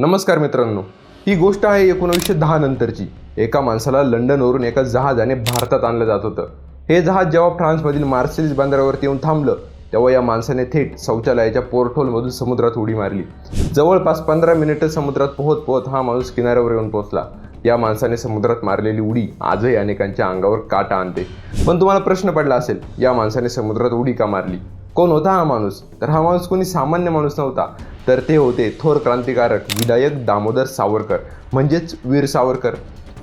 नमस्कार मित्रांनो. ही गोष्ट आहे एकोणीसशे दहा नंतरची. एका माणसाला लंडनवरून एका जहाजाने भारतात आणलं जात होतं. हे जहाज जेव्हा फ्रान्समधील मार्सेलिस बंदरावरती येऊन थांबलं तेव्हा या माणसाने थेट शौचालयाच्या पोर्टहोलमधून समुद्रात उडी मारली. जवळपास पंधरा मिनिटं समुद्रात पोहत पोहत हा माणूस किनाऱ्यावर येऊन पोहोचला. या माणसाने समुद्रात मारलेली उडी आजही अनेकांच्या अंगावर काटा आणते. पण तुम्हाला प्रश्न पडला असेल या माणसाने समुद्रात उडी का मारली? कोण होता हा माणूस? तर हा माणूस कोणी सामान्य माणूस नव्हता. तर ते होते थोर क्रांतिकारक विधायक दामोदर सावरकर म्हणजेच वीर सावरकर.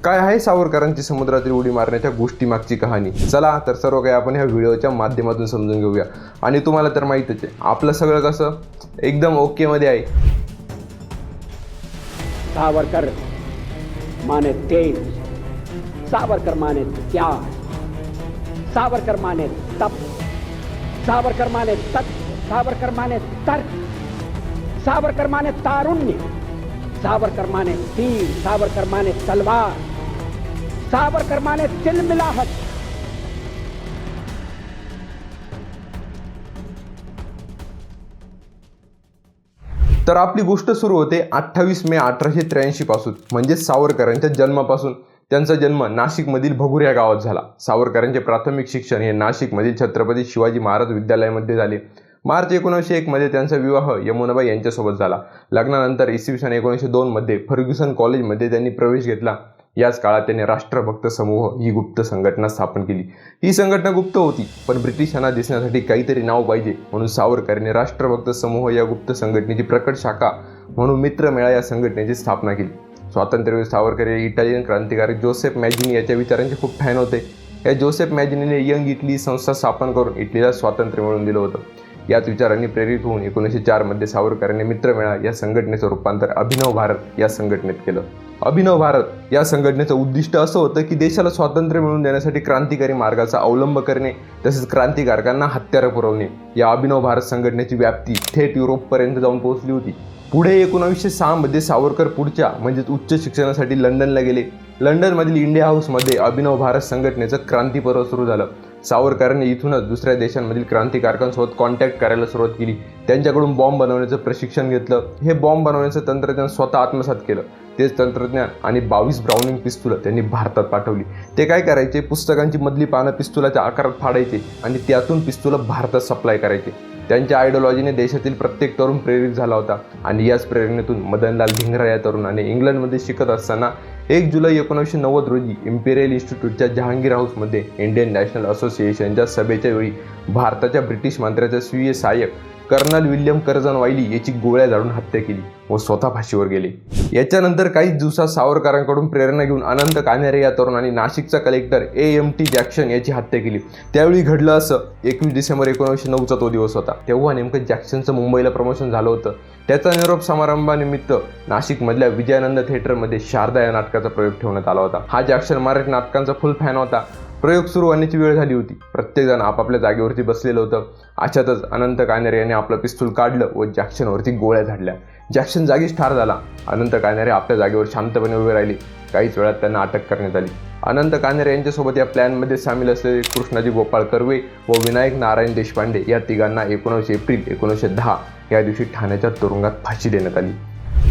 काय आहे सावरकरांची समुद्रातील उडी मारण्याच्या गोष्टी मागची कहाणी? चला तर सर्व काही आपण ह्या व्हिडिओच्या माध्यमातून समजून घेऊया. आणि तुम्हाला तर माहीतच आहे आपलं सगळं कसं? एकदम ओकेमध्ये आहे. सावरकर माने तेज. सावरकर माने त्याग. सावरकर माने तप. सावरकर माने तत् सावरकर माने तर्क सावरकर माने तारुण्य सावरकर माने तीर सावरकर माने तलवार सावरकर माने तिलमिलाहट। तर आपली गोष्ट सुरू होते अठ्ठावीस मे अठराशे त्र्याऐंशी पासून म्हणजेच सावरकरांच्या जन्मापासून. त्यांचा जन्म नाशिकमधील भगूर या गावात झाला. सावरकरांचे प्राथमिक शिक्षण हे नाशिकमधील छत्रपती शिवाजी महाराज विद्यालयामध्ये झाले. मार्च एकोणीसशे एकमध्ये त्यांचा विवाह यमुनाबाई यांच्यासोबत झाला. लग्नानंतर इसवी सन एकोणीसशे दोनमध्ये फर्ग्युसन कॉलेजमध्ये त्यांनी प्रवेश घेतला. याच काळात त्यांनी राष्ट्रभक्त समूह ही गुप्त संघटना स्थापन केली. ही संघटना गुप्त होती पण ब्रिटिशांना दिसण्यासाठी काहीतरी नाव पाहिजे म्हणून सावरकरांनी राष्ट्रभक्त समूह या गुप्त संघटनेची प्रकट शाखा म्हणून मित्रमेळा या संघटनेची स्थापना केली. स्वातंत्र्यवीर सावरकर हे इटालियन क्रांतिकारक जोसेफ मॅजिनी याच्या विचारांचे खूप फॅन होते. या जोसेफ मॅजिनीने यंग इटली संस्था स्थापन करून इटलीला स्वातंत्र्य मिळवून दिलं होतं. याच विचारांनी प्रेरित होऊन एकोणीसशे चारमध्ये सावरकरांनी मित्रमेळा या संघटनेचं रूपांतर अभिनव भारत या संघटनेत केलं. अभिनव भारत या संघटनेचं उद्दिष्ट असं होतं की देशाला स्वातंत्र्य मिळवून देण्यासाठी क्रांतिकारी मार्गाचा अवलंब करणे तसेच क्रांतिकारकांना हत्यारं पुरवणे. या अभिनव भारत संघटनेची व्याप्ती थेट युरोपपर्यंत जाऊन पोहोचली होती. पुढे एकोणावीसशे सहामध्ये सावरकर पुढच्या म्हणजेच उच्च शिक्षणासाठी लंडनला गेले. लंडनमधील इंडिया हाऊसमध्ये अभिनव भारत संघटनेचं क्रांती पर्व सुरू झालं. सावरकरांनी इथूनच दुसऱ्या देशांमधील क्रांतिकारकांसोबत कॉन्टॅक्ट करायला सुरुवात केली. त्यांच्याकडून बॉम्ब बनवण्याचं प्रशिक्षण घेतलं. हे बॉम्ब बनवण्याचं तंत्रज्ञान स्वतः आत्मसात केलं. तेच तंत्रज्ञान आणि बावीस ब्राउनिंग पिस्तुलं त्यांनी भारतात पाठवली. ते काय करायचे? पुस्तकांची मधली पानं पिस्तुलाच्या आकारात फाडायचे आणि त्यातून पिस्तुलं भारतात सप्लाय करायचे. त्यांच्या आयडिओलॉजीने देशातील प्रत्येक तरुण प्रेरित झाला होता. आणि याच प्रेरणेतून मदनलाल धिंगरा या तरुणाने इंग्लंडमध्ये शिकत असताना एक जुलै एकोणीसशे नव्वद रोजी इम्पेरियल इन्स्टिट्यूटच्या जहांगीर हाऊसमध्ये इंडियन नॅशनल असोसिएशनच्या सभेच्या वेळी भारताच्या ब्रिटिश मंत्र्याच्या स्वीय सहाय्यक कर्नल विल्यम कर्जन वायली याची गोळ्या झाडून हत्या केली. व स्वतः फाशीवर गेले. याच्यानंतर काहीच दिवसात सावरकरांकडून प्रेरणा घेऊन अनंत कान्हेरे या तरुणाने नाशिकचा collector A M T Jackson याची हत्या केली. त्यावेळी घडलं असं एकवीस डिसेंबर एकोणीसशे नऊचा तो दिवस होता. तेव्हा नेमकं जॅक्सनचं मुंबईला प्रमोशन झालं होतं. त्याचा निरोप समारंभानिमित्त नाशिकमधल्या विजयानंद थिएटरमध्ये शारदा या नाटकाचा प्रयोग ठेवण्यात आला होता. हा जॅक्शन मराठी नाटकांचा फुल फॅन होता. प्रयोग सुरू होण्याची वेळ झाली होती. प्रत्येकजण आपापल्या जागेवरती बसलेलं होतं. अशातच अनंत कानेरे यांनी आपलं पिस्तूल काढलं व जॅक्शनवरती गोळ्या झाडल्या. जॅक्शन जागीच ठार झाला. अनंत कानेरे आपल्या जागेवर शांतपणे उभे राहिले. काहीच वेळात त्यांना अटक करण्यात आली. अनंत कानेरे यांच्यासोबत या प्लॅनमध्ये सामील असलेले कृष्णाजी गोपाळ कर्वे व विनायक नारायण देशपांडे या तिघांना एकोणीसशे एप्रिल एकोणीसशे दहा या दिवशी ठाण्याच्या तुरुंगात फाशी देण्यात आली.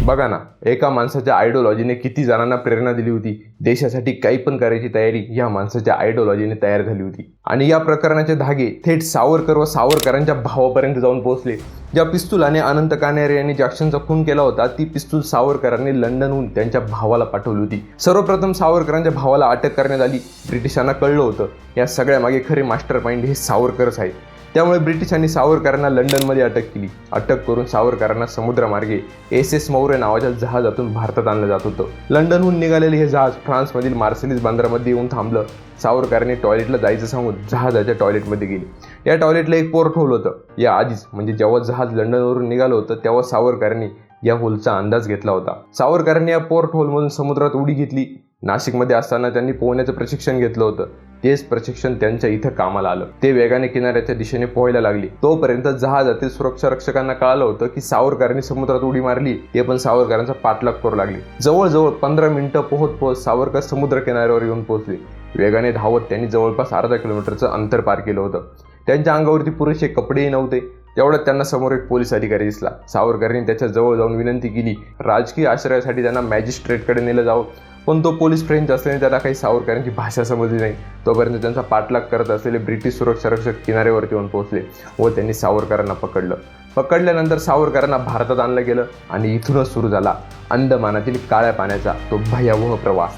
बघा ना एका माणसाच्या आयडिओलॉजीने किती जणांना प्रेरणा दिली होती. देशासाठी काही पण करायची तयारी या माणसाच्या आयडिओलॉजीने तयार झाली होती. आणि या प्रकरणाचे धागे थेट सावरकर व सावरकरांच्या भावापर्यंत जाऊन पोहोचले. ज्या पिस्तुलाने अनंत कानेरे यांनी जॅक्सनचा खून केला होता ती पिस्तूल सावरकरांनी लंडनहून त्यांच्या भावाला पाठवली होती. सर्वप्रथम सावरकरांच्या भावाला अटक करण्यात आली. ब्रिटिशांना कळलं होतं या सगळ्यामागे खरे मास्टर माइंड हे सावरकरच आहेत त्यामुळे ब्रिटिशांनी सावरकरांना लंडनमध्ये अटक केली. अटक करून सावरकरांना समुद्रमार्गे एस एस मौर्य नावाच्या जहाजातून भारतात आणलं जात होतं. लंडनहून निघालेले हे जहाज फ्रान्समधील मार्सेलिस बंदरामध्ये येऊन थांबलं. सावरकरांनी टॉयलेटला जायचं सांगून जहाजाच्या टॉयलेटमध्ये गेले. या टॉयलेटला एक पोर्ट होल होतं. या आधीच म्हणजे जेव्हा जहाज लंडनवरून निघालं होतं तेव्हा सावरकरांनी या होलचा अंदाज घेतला होता. सावरकरांनी या पोर्ट होलमधून समुद्रात उडी घेतली. नाशिकमध्ये असताना त्यांनी पोहण्याचं प्रशिक्षण घेतलं होतं. तेच प्रशिक्षण त्यांच्या इथं कामाला आलं. ते वेगाने किनाऱ्याच्या दिशेने पोहायला लागली. तोपर्यंत जहाजातील सुरक्षा रक्षकांना कळालं होतं की सावरकरांनी समुद्रात उडी मारली. ते पण सावरकरांचा पाठलाग करू लागले. जवळजवळ पंधरा मिनिटं पोहत पोहत सावरकर समुद्र किनाऱ्यावर येऊन पोहोचले. वेगाने धावत त्यांनी जवळपास अर्धा किलोमीटरचं अंतर पार केलं होतं. त्यांच्या अंगावरती पुरेसे कपडेही नव्हते. तेवढ्यात त्यांना समोर एक पोलीस अधिकारी दिसला. सावरकरांनी त्याच्याजवळ जाऊन विनंती केली राजकीय आश्रयासाठी त्यांना मॅजिस्ट्रेटकडे नेलं जावं. पण तो पोलीस फ्रेंच असल्याने त्याला काही सावरकरांची भाषा समजली नाही. तोपर्यंत त्यांचा पाठलाग करत असलेले ब्रिटिश सुरक्षा रक्षक किनाऱ्यावरती येऊन पोहोचले व त्यांनी सावरकरांना पकडलं. पकडल्यानंतर सावरकरांना भारतात आणलं गेलं आणि इथूनच सुरू झाला अंदमानातील काळ्या पाण्याचा तो भयावह प्रवास.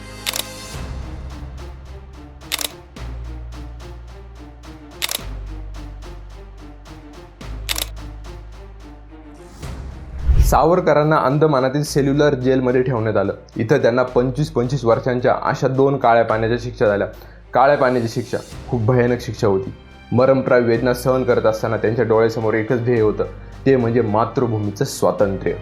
सावरकरांना अंदमानातील सेल्युलर जेलमध्ये ठेवण्यात आलं. इथं त्यांना पंचवीस पंचवीस वर्षांच्या अशा दोन काळ्या पाण्याच्या शिक्षा झाल्या. काळ्या पाण्याची शिक्षा खूप भयानक शिक्षा होती. मरमप्राय वेदना सहन करत असताना त्यांच्या डोळ्यासमोर एकच ध्येय होतं. ते म्हणजे मातृभूमीचं स्वातंत्र्य.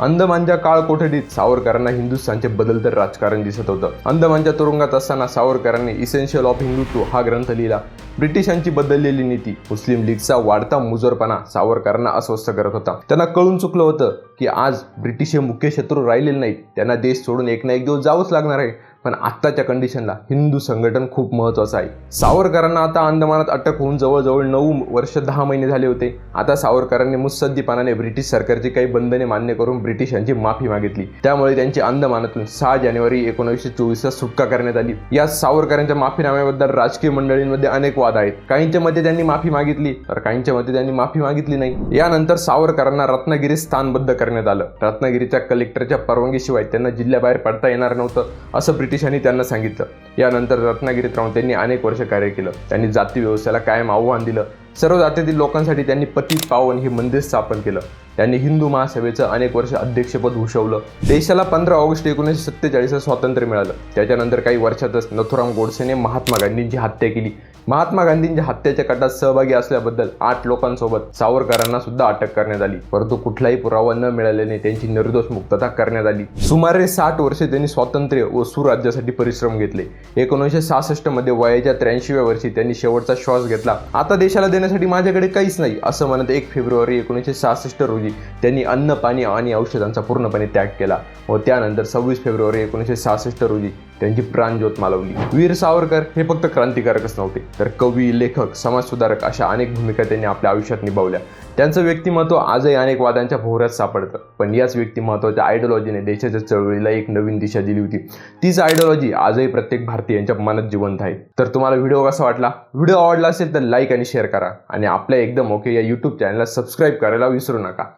अंदमानच्या काळ कोठडीत सावरकरांना हिंदुस्थानचे बदलतर राजकारण दिसत होतं. अंदमानच्या तुरुंगात असताना सावरकरांनी इसेन्शियल ऑफ हिंदुत्व हा ग्रंथ लिहिला. ब्रिटिशांची बदललेली नीती मुस्लिम लीगचा वाढता मुजोरपणा सावरकरांना अस्वस्थ करत होता. त्यांना कळून चुकलं होतं की आज ब्रिटिश हे मुख्य शत्रू राहिलेले नाहीत. त्यांना देश सोडून एक ना एक दिवस जावंच लागणार आहे. पण आत्ताच्या कंडिशनला हिंदू संघटन खूप महत्वाचं आहे. सावरकरांना आता अंदमानात अटक होऊन जवळजवळ नऊ वर्ष दहा महिने झाले होते. आता सावरकरांनी मुत्सद्दीपणाने ब्रिटिश सरकारची काही बंधने मान्य करून ब्रिटिशांची माफी मागितली. त्यामुळे त्यांची अंदमानातून सहा जानेवारी एकोणीसशे चोवीसला सुटका करण्यात आली. या सावरकरांच्या माफीनाम्याबद्दल राजकीय मंडळींमध्ये अनेक वाद आहेत. काहींच्या मते त्यांनी माफी मागितली तर काहींच्या मते त्यांनी माफी मागितली नाही. यानंतर सावरकरांना रत्नागिरी स्थानबद्ध करण्यात आलं. रत्नागिरीच्या कलेक्टरच्या परवानगीशिवाय त्यांना जिल्ह्याबाहेर पडता येणार नव्हतं असं ब्रिटिशांनी त्यांना सांगितलं. यानंतर रत्नागिरीत राहून त्यांनी अनेक वर्ष कार्य केलं. त्यांनी जाती व्यवस्थेला कायम आव्हान दिलं. सर्व जातीतील लोकांसाठी त्यांनी पती पावन हे मंदिर स्थापन केलं. त्यांनी हिंदू महासभेचं अनेक वर्ष अध्यक्षपद भूषवलं. देशाला पंधरा ऑगस्ट एकोणीसशे सत्तेचाळीसला स्वातंत्र्य मिळालं. त्याच्यानंतर काही वर्षातच नथुराम गोडसेने महात्मा गांधींची हत्या केली. महात्मा गांधींच्या हत्येच्या कटात सहभागी असल्याबद्दल आठ लोकांसोबत सावरकरांना सुद्धा अटक करण्यात आली. परंतु कुठलाही पुरावा न मिळाल्याने त्यांची निर्दोष मुक्तता करण्यात आली. सुमारे साठ वर्षे त्यांनी स्वातंत्र्य व सुराज्यासाठी परिश्रम घेतले. एकोणीसशे सहासष्टमध्ये वयाच्या त्र्याऐंशीव्या वर्षी त्यांनी शेवटचा श्वास घेतला. आता देशाला देण्यासाठी माझ्याकडे काहीच नाही असं म्हणत एक फेब्रुवारी एकोणीसशे सहासष्ट रोजी त्यांनी अन्न पाणी आणि औषधांचा पूर्णपणे त्याग केला व त्यानंतर सव्वीस फेब्रुवारी एकोणीसशे सहासष्ट रोजी त्यांची प्राणज्योत मालवली. वीर सावरकर हे फक्त क्रांतिकारकच नव्हते तर कवी लेखक समाजसुधारक अशा अनेक भूमिका त्यांनी आपल्या आयुष्यात निभावल्या. त्यांचं व्यक्तिमत्व आजही अनेक वादांच्या भोवऱ्यात सापडतं पण याच व्यक्तिमत्वाच्या आयडिओलॉजीने देशाच्या चळवळीला एक नवीन दिशा दिली होती. तीच आयडिओलॉजी आजही प्रत्येक भारतीयांच्या मनात जिवंत आहे. तर तुम्हाला व्हिडिओ कसा वाटला? व्हिडिओ आवडला असेल तर लाईक आणि शेअर करा. आणि आपल्या एकदम ओके या यूट्यूब चॅनलला सबस्क्राईब करायला विसरू नका.